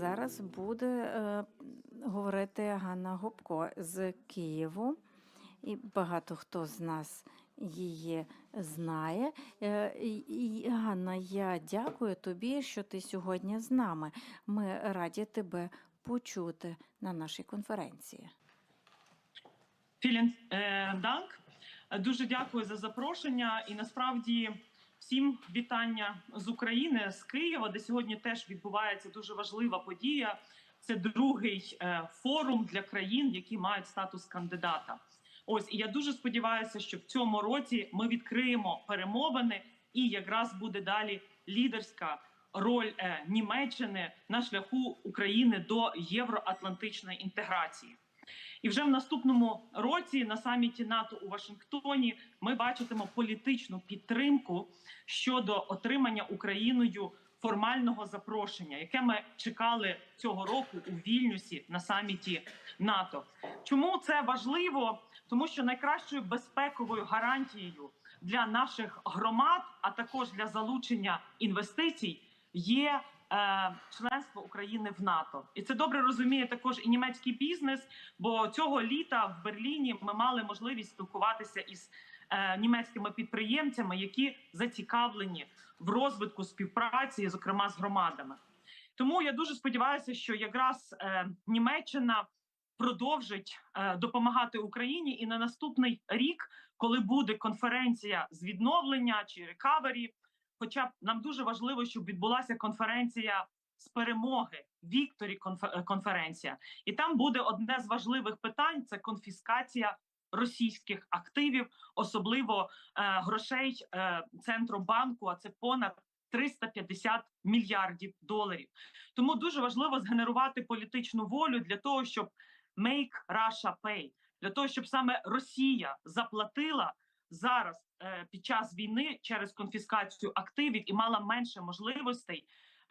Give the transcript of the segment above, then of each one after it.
зараз буде е, говорити Ганна Губко з Києву, і багато хто з нас її знає. Е, і- Ганна, я дякую тобі, що ти сьогодні з нами. Ми раді тебе почути на нашій конференції. Філін е, Данк. Дуже дякую за запрошення. І насправді всім вітання з України, з Києва, де сьогодні теж відбувається дуже важлива подія. Це другий е, форум для країн, які мають статус кандидата. Ось і я дуже сподіваюся, що в цьому році ми відкриємо перемовини, і якраз буде далі лідерська роль е, Німеччини на шляху України до євроатлантичної інтеграції. І вже в наступному році на саміті НАТО у Вашингтоні ми бачитимо політичну підтримку щодо отримання Україною формального запрошення, яке ми чекали цього року у Вільнюсі на саміті НАТО. Чому це важливо? Тому що найкращою безпековою гарантією для наших громад, а також для залучення інвестицій, є членство України в НАТО, і це добре розуміє також і німецький бізнес. Бо цього літа в Берліні ми мали можливість спілкуватися із е, німецькими підприємцями, які зацікавлені в розвитку співпраці, зокрема з громадами. Тому я дуже сподіваюся, що якраз е, Німеччина продовжить е, допомагати Україні і на наступний рік, коли буде конференція з відновлення чи рекавері, Хоча б нам дуже важливо, щоб відбулася конференція з перемоги Вікторі конфе- конференція, і там буде одне з важливих питань: це конфіскація російських активів, особливо е, грошей е, Центробанку. А це понад 350 мільярдів доларів. Тому дуже важливо згенерувати політичну волю для того, щоб make Russia pay, для того, щоб саме Росія заплатила зараз е, під час війни через конфіскацію активів і мала менше можливостей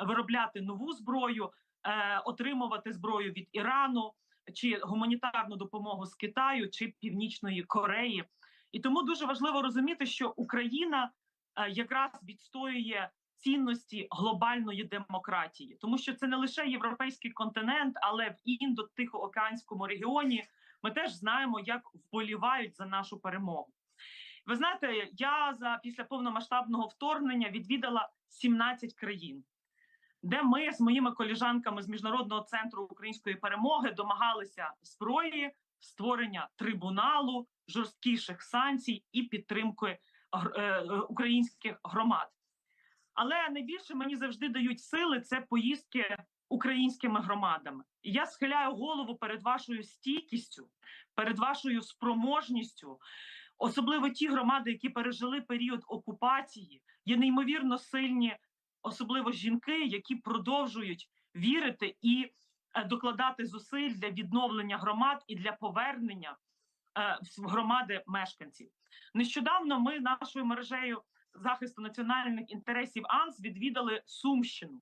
виробляти нову зброю, е, отримувати зброю від Ірану чи гуманітарну допомогу з Китаю чи Північної Кореї. І тому дуже важливо розуміти, що Україна е, якраз відстоює цінності глобальної демократії, тому що це не лише європейський континент, але в індо-тихоокеанському регіоні ми теж знаємо, як вболівають за нашу перемогу. Ви знаєте, я за після повномасштабного вторгнення відвідала 17 країн, де ми з моїми коліжанками з міжнародного центру української перемоги домагалися зброї, створення трибуналу, жорсткіших санкцій і підтримки е, е, українських громад. Але найбільше мені завжди дають сили це поїздки українськими громадами. І я схиляю голову перед вашою стійкістю, перед вашою спроможністю особливо ті громади, які пережили період окупації, є неймовірно сильні, особливо жінки, які продовжують вірити і е, докладати зусиль для відновлення громад і для повернення е, в громади мешканців. Нещодавно ми нашою мережею захисту національних інтересів АНС відвідали Сумщину.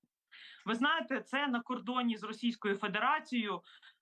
Ви знаєте, це на кордоні з Російською Федерацією,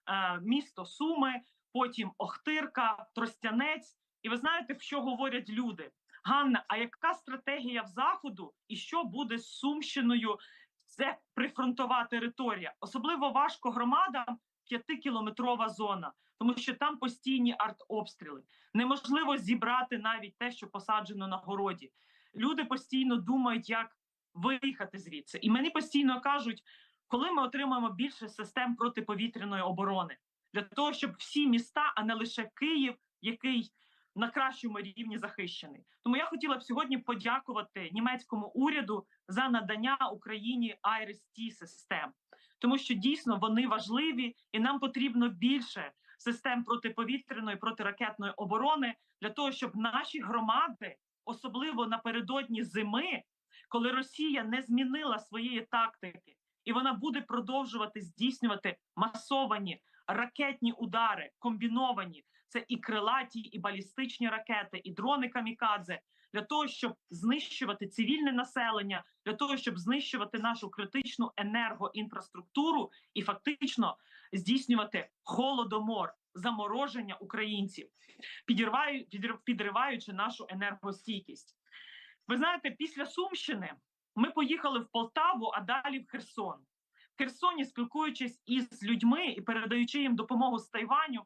е, місто Суми, потім Охтирка, Тростянець. І ви знаєте, що говорять люди? Ганна, а яка стратегія в заходу і що буде з Сумщиною? Це прифронтова територія. Особливо важко громадам п'ятикілометрова зона, тому що там постійні артобстріли. Неможливо зібрати навіть те, що посаджено на городі. Люди постійно думають, як виїхати звідси. І мені постійно кажуть, коли ми отримаємо більше систем протиповітряної оборони для того, щоб всі міста, а не лише Київ, який на кращому рівні захищений. Тому я хотіла б сьогодні подякувати німецькому уряду за надання Україні IRIS-T систем, тому що дійсно вони важливі, і нам потрібно більше систем протиповітряної протиракетної оборони для того, щоб наші громади, особливо напередодні зими, коли Росія не змінила своєї тактики, і вона буде продовжувати здійснювати масовані ракетні удари, комбіновані це і крилаті, і балістичні ракети, і дрони камікадзе для того, щоб знищувати цивільне населення, для того, щоб знищувати нашу критичну енергоінфраструктуру і фактично здійснювати холодомор, замороження українців, підриваючи нашу енергостійкість. Ви знаєте, після Сумщини ми поїхали в Полтаву, а далі в Херсон. В Херсоні, спілкуючись із людьми і передаючи їм допомогу з Тайваню,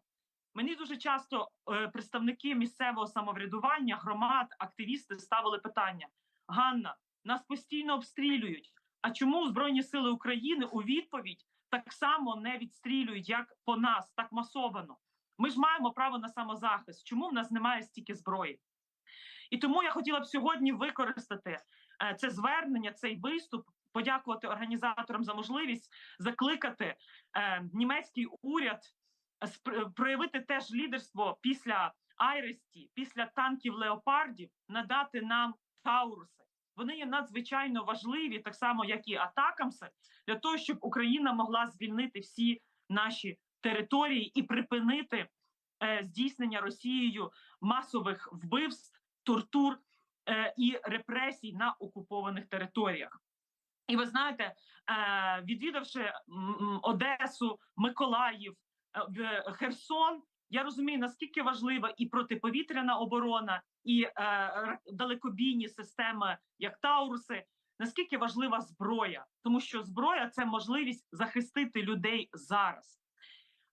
мені дуже часто е, представники місцевого самоврядування, громад, активісти ставили питання: Ганна, нас постійно обстрілюють. А чому Збройні Сили України у відповідь так само не відстрілюють, як по нас, так масовано? Ми ж маємо право на самозахист. Чому в нас немає стільки зброї? І тому я хотіла б сьогодні використати е, це звернення, цей виступ, подякувати організаторам за можливість закликати е, німецький уряд проявити теж лідерство після Айресті, після танків леопардів, надати нам тауруси. Вони є надзвичайно важливі, так само як і атакамси, для того, щоб Україна могла звільнити всі наші території і припинити е, здійснення Росією масових вбивств, тортур е, і репресій на окупованих територіях. І ви знаєте, е, відвідавши Одесу, Миколаїв, е, Херсон, я розумію, наскільки важлива і протиповітряна оборона, і е, далекобійні системи, як Тауруси, наскільки важлива зброя, тому що зброя це можливість захистити людей зараз.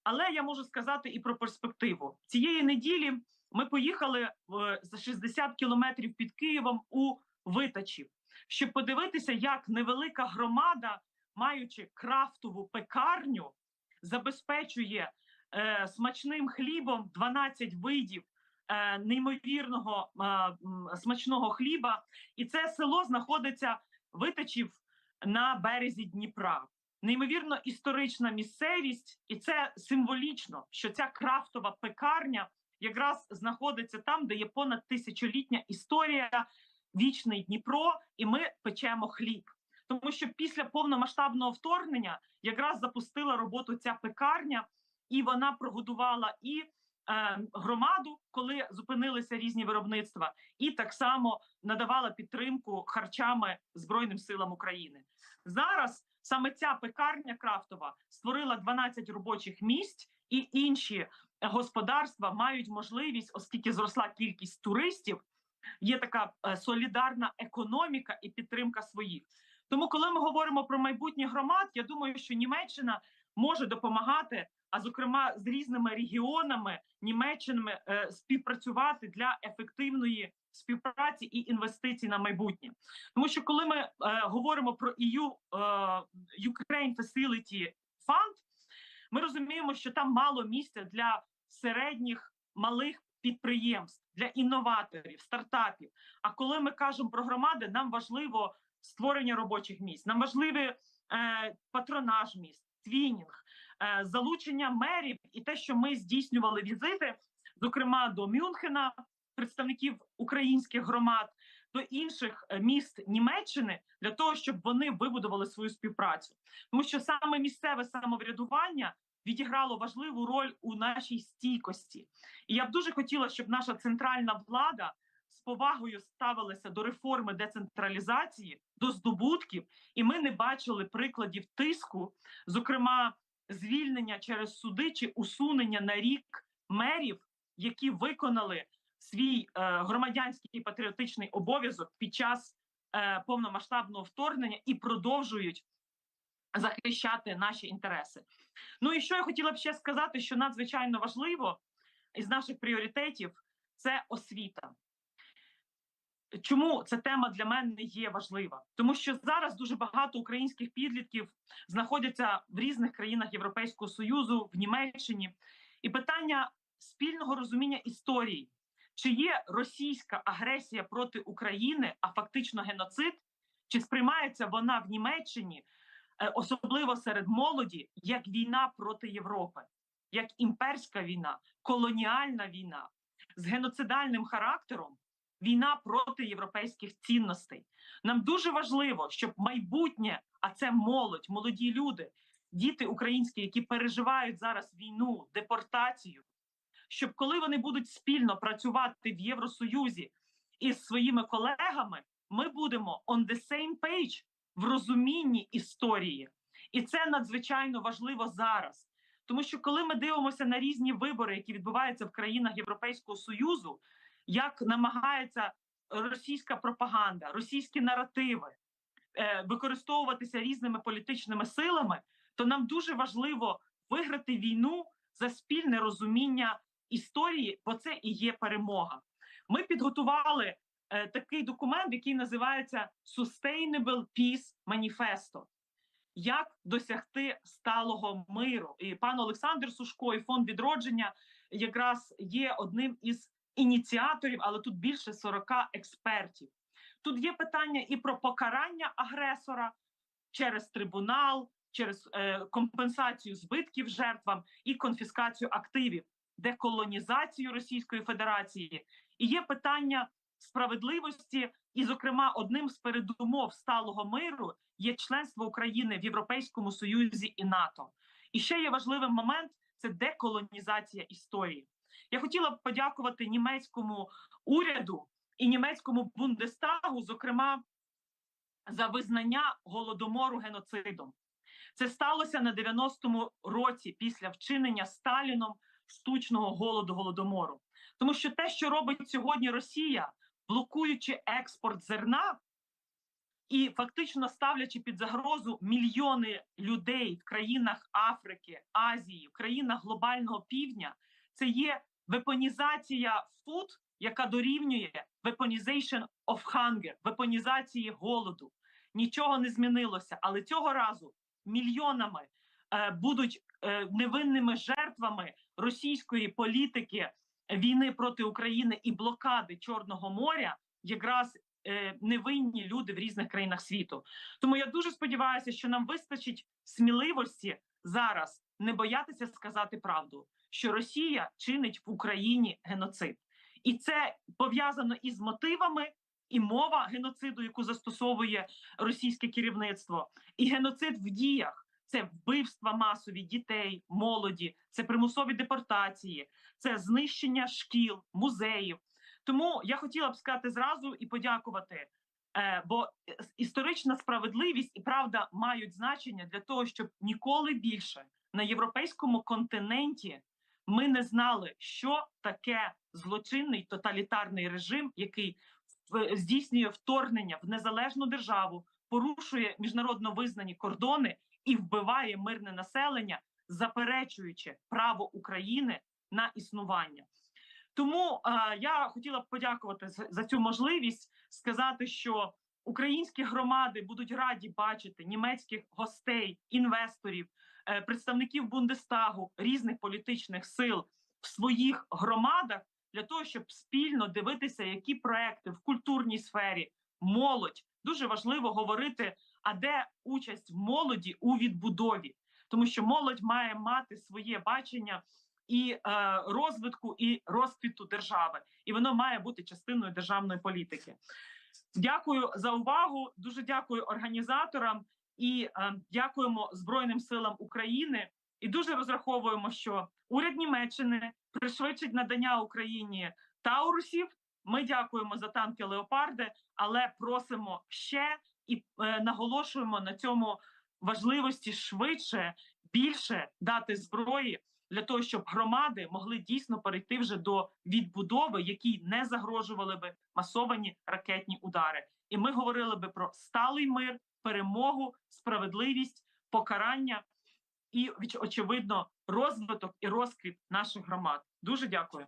Але я можу сказати і про перспективу цієї неділі. Ми поїхали е, за 60 кілометрів під Києвом у Витачів, щоб подивитися, як невелика громада, маючи крафтову пекарню, забезпечує е, смачним хлібом 12 видів е, неймовірного е, смачного хліба. І це село знаходиться Витачів на березі Дніпра. Неймовірно історична місцевість, і це символічно, що ця крафтова пекарня якраз знаходиться там, де є понад тисячолітня історія, вічний Дніпро, і ми печемо хліб. Тому що після повномасштабного вторгнення якраз запустила роботу ця пекарня, і вона прогодувала і е, громаду, коли зупинилися різні виробництва, і так само надавала підтримку харчами Збройним силам України. Зараз саме ця пекарня крафтова створила 12 робочих місць, і інші господарства мають можливість, оскільки зросла кількість туристів, є така е, солідарна економіка і підтримка своїх. Тому, коли ми говоримо про майбутнє громад, я думаю, що Німеччина може допомагати, а зокрема з різними регіонами Німеччинами е, співпрацювати для ефективної співпраці і інвестицій на майбутнє. Тому що коли ми е, говоримо про EU е, Ukraine Facility Fund, ми розуміємо, що там мало місця для середніх малих підприємств, для інноваторів, стартапів. А коли ми кажемо про громади, нам важливо створення робочих місць, нам важливий е, патронаж міст, твінінг, е, залучення мерів і те, що ми здійснювали візити, зокрема до Мюнхена, представників українських громад, до інших е, міст Німеччини для того, щоб вони вибудували свою співпрацю, тому що саме місцеве самоврядування відіграло важливу роль у нашій стійкості. І я б дуже хотіла, щоб наша центральна влада повагою ставилася до реформи децентралізації, до здобутків, і ми не бачили прикладів тиску, зокрема звільнення через суди чи усунення на рік мерів, які виконали свій е, громадянський і патріотичний обов'язок під час е, повномасштабного вторгнення і продовжують захищати наші інтереси. Ну і що я хотіла б ще сказати, що надзвичайно важливо із наших пріоритетів це освіта. Чому ця тема для мене є важлива? Тому що зараз дуже багато українських підлітків знаходяться в різних країнах Європейського союзу, в Німеччині, і питання спільного розуміння історії, чи є російська агресія проти України, а фактично геноцид, чи сприймається вона в Німеччині, е, особливо серед молоді, як війна проти Європи, як імперська війна, колоніальна війна? З геноцидальним характером, війна проти європейських цінностей. Нам дуже важливо, щоб майбутнє, а це молодь, молоді люди, діти українські, які переживають зараз війну, депортацію, щоб коли вони будуть спільно працювати в Євросоюзі із своїми колегами, ми будемо on the same page в розумінні історії, і це надзвичайно важливо зараз. Тому що коли ми дивимося на різні вибори, які відбуваються в країнах Європейського союзу, як намагається російська пропаганда, російські наративи е, використовуватися різними політичними силами, то нам дуже важливо виграти війну за спільне розуміння історії, бо це і є перемога. Ми підготували е, такий документ, який називається Sustainable Peace Manifesto. Як досягти сталого миру? І пан Олександр Сушко і фонд відродження якраз є одним із ініціаторів, але тут більше 40 експертів. Тут є питання і про покарання агресора через трибунал, через е, компенсацію збитків жертвам і конфіскацію активів, деколонізацію Російської Федерації. І є питання справедливості, і, зокрема, одним з передумов сталого миру є членство України в Європейському Союзі і НАТО. І ще є важливий момент це деколонізація історії. Я хотіла б подякувати німецькому уряду і німецькому бундестагу, зокрема, за визнання голодомору геноцидом. Це сталося на 90-му році після вчинення Сталіном штучного голоду голодомору. Тому що те, що робить сьогодні Росія, блокуючи експорт зерна і фактично ставлячи під загрозу мільйони людей в країнах Африки, Азії, в країнах глобального півдня, це є вепонізація фуд, яка дорівнює weaponization of hunger, вепонізації голоду. Нічого не змінилося, але цього разу мільйонами е, будуть е, невинними жертвами російської політики війни проти України і блокади Чорного моря, якраз е, невинні люди в різних країнах світу. Тому я дуже сподіваюся, що нам вистачить сміливості зараз не боятися сказати правду, що Росія чинить в Україні геноцид, і це пов'язано із мотивами. І мова геноциду, яку застосовує російське керівництво, і геноцид в діях це вбивства масові дітей, молоді, це примусові депортації, це знищення шкіл, музеїв. Тому я хотіла б сказати зразу і подякувати. Е, бо історична справедливість і правда мають значення для того, щоб ніколи більше на європейському континенті ми не знали, що таке злочинний тоталітарний режим, який здійснює вторгнення в незалежну державу, порушує міжнародно визнані кордони і вбиває мирне населення, заперечуючи право України на існування. Тому е, я хотіла б подякувати за, цю можливість сказати, що українські громади будуть раді бачити німецьких гостей, інвесторів, представників Бундестагу різних політичних сил в своїх громадах для того, щоб спільно дивитися, які проекти в культурній сфері, молодь дуже важливо говорити. А де участь молоді у відбудові, тому що молодь має мати своє бачення і е, розвитку і розквіту держави, і воно має бути частиною державної політики. Дякую за увагу. Дуже дякую організаторам і е, дякуємо Збройним силам України. І дуже розраховуємо, що уряд Німеччини пришвидшить надання Україні таурусів. Ми дякуємо за танки леопарди, але просимо ще і е, наголошуємо на цьому важливості швидше більше дати зброї для того, щоб громади могли дійсно перейти вже до відбудови, якій не загрожували би масовані ракетні удари. І ми говорили би про сталий мир, перемогу, справедливість, покарання і очевидно розвиток і розквіт наших громад. Дуже дякую.